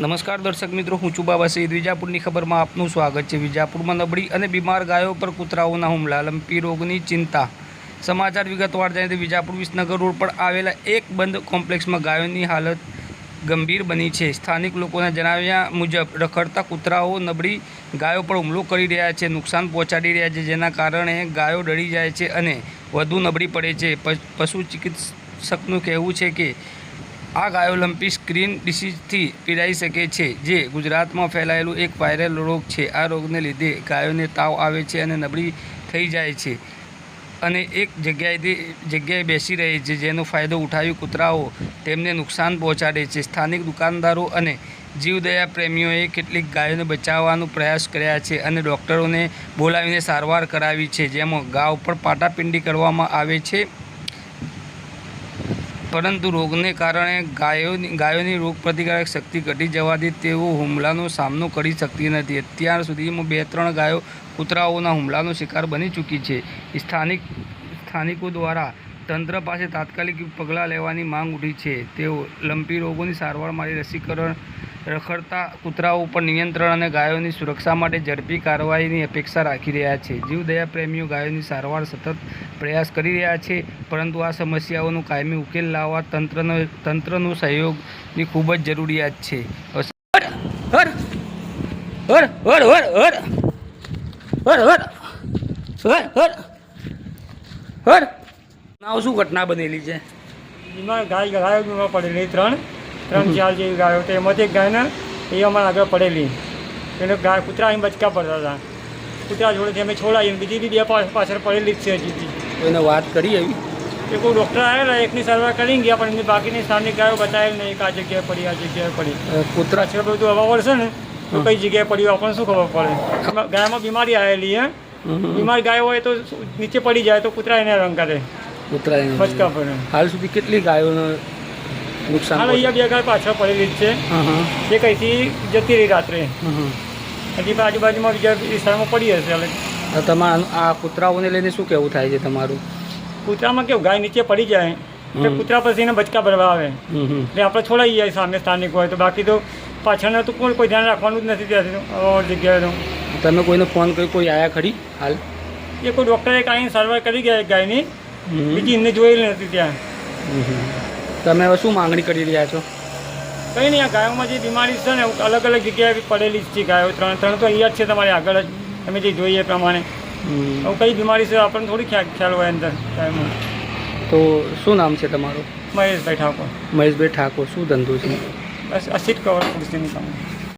નમસ્કાર દર્શક મિત્રો, હું ચુબાબા સહિત વિજાપુરની ખબરમાં આપનું સ્વાગત છે. વિજાપુરમાં નબળી અને બીમાર ગાયો પર કૂતરાઓના હુમલા, લંપી રોગની ચિંતા. સમાચાર વિગતવાર જાણીએ તો વિજાપુર વિસનગર રોડ પર આવેલા એક બંધ કોમ્પ્લેક્સમાં ગાયોની હાલત ગંભીર બની છે. સ્થાનિક લોકોના જણાવ્યા મુજબ, રખડતા કૂતરાઓ નબળી ગાયો પર હુમલો કરી રહ્યા છે, નુકસાન પહોંચાડી રહ્યા છે, જેના કારણે ગાયો ડળી જાય છે અને વધુ નબળી પડે છે. પશુ ચિકિત્સકનું કહેવું છે કે આ ગાયોલમ્પી સ્ક્રીન ડિસીઝથી પીડાઈ શકે છે, જે ગુજરાતમાં ફેલાયેલું એક વાયરલ રોગ છે. આ રોગને લીધે ગાયોને તાવ આવે છે અને નબળી થઈ જાય છે અને એક જગ્યાએથી જગ્યાએ બેસી રહે છે, જેનો ફાયદો ઉઠાવી કૂતરાઓ તેમને નુકસાન પહોંચાડે છે. સ્થાનિક દુકાનદારો અને જીવદયા પ્રેમીઓએ કેટલીક ગાયોને બચાવવાનો પ્રયાસ કર્યા છે અને ડૉક્ટરોને બોલાવીને સારવાર કરાવી છે. જેમાં ગાવ પર પાટાપિંડી કરવામાં આવે છે. પરંતુ રોગને કારણે ગાયો ગાયોની રોગ પ્રતિકારક શક્તિ ઘટી જવાથી તેઓ હુમલાનો સામનો કરી શકતી નથી. અત્યાર સુધીમાં બે, ત્રણ ગાયો કૂતરાઓના હુમલાનો શિકાર બની ચૂકી છે. સ્થાનિક, સ્થાનિકો દ્વારા તંત્ર પાસે તાત્કાલિક પગલાં લેવાની માંગ ઉઠી છે. તેઓ લંપી રોગોની સારવાર માટે રસીકરણ રખડતા કૂતરાઓ ઉપર નિયંત્રણ અને ગાયોની સુરક્ષા માટે ઝડપી કાર્યવાહીની અપેક્ષા રાખી રહ્યા છે જીવદયા પ્રેમીઓ ગાયોની સારવાર સતત પ્રયાસ કરી રહ્યા છે પરંતુ આ સમસ્યાઓનો કાયમી ઉકેલ લાવવા તંત્રનો તંત્રનો સહયોગની ખૂબ જ જરૂરિયાત છે શું ઘટના બનેલી છે ત્રણ ત્રણ ચાર જેવી ગાયો તો એમાંથી એક ગાયને એ અમારા આગળ પડેલી. એટલે ગાય કૂતરા અહીં બચકા પડતા હતા. કૂતરા જોડેથી અમે છોડાવી બીજી બી બે પાછળ પડેલી જ છે હજી એને વાત કરી એવી? એ કોઈ ડૉક્ટર આવેલા એકની સારવાર કરી ગયા પણ એમની બાકીની સ્થાનિક ગાયો બતાવેલ નહીં કે આ જગ્યાએ પડી આ જગ્યાએ પડી. કૂતરા? છે બધું હવા પડશે ને તો કઈ જગ્યાએ પડ્યું આપણને શું ખબર પડે? ગાયમાં બીમારી આવેલી હે. બીમાર ગાયો હોય તો નીચે પડી જાય તો કૂતરા એને રંગ કરે. કૂતરા બચકા પડે હાલ સુધી કેટલી ગાયોને નુકસાન અહીંયા બે ગાય પાછળ પડેલી જ છે. એ કઈથી જતી રહી રાત્રે. હજી પણ આજુબાજુમાં બીજા વિસ્તારમાં પડી હશે એટલે તમારા આ કૂતરાઓને લઈને શું કહેવું થાય છે તમારું? કૂતરામાં કેવું ગાય નીચે પડી જાય. એટલે. કૂતરા પછી એને બચકા ભરવા આવે. એટલે આપણે છોડાઈ જાય સામે સ્થાનિક હોય તો. બાકી તો પાછળના તો કોઈ કોઈ ધ્યાન રાખવાનું જ નથી ત્યાંથી જગ્યાએ તો. તમે કોઈને ફોન કર્યો કોઈ આયા ખરી હાલ? એ કોઈ ડૉક્ટરે કાંઈ સારવાર કરી ગયા ગાયની. બીજી એમને જોયેલી નથી ત્યાં. તમે હવે શું માંગણી કરી રહ્યા છો? કંઈ નહીં આ ગાયોમાં જે બીમારી છે ને અલગ અલગ જગ્યાએ પડેલી છે ગાયો. ત્રણ ત્રણ તો અહીંયા જ છે તમારી આગળ જ. તમે જે જોઈએ પ્રમાણે. હવે કઈ બીમારી છે આપણને થોડી ખ્યાલ હોય અંદર ગાયમાં. તો શું નામ છે તમારું? મહેશભાઈ ઠાકોર. મહેશભાઈ ઠાકોર શું ધંધો છે? બસ અસીટ કવર ખુરશીની કામ.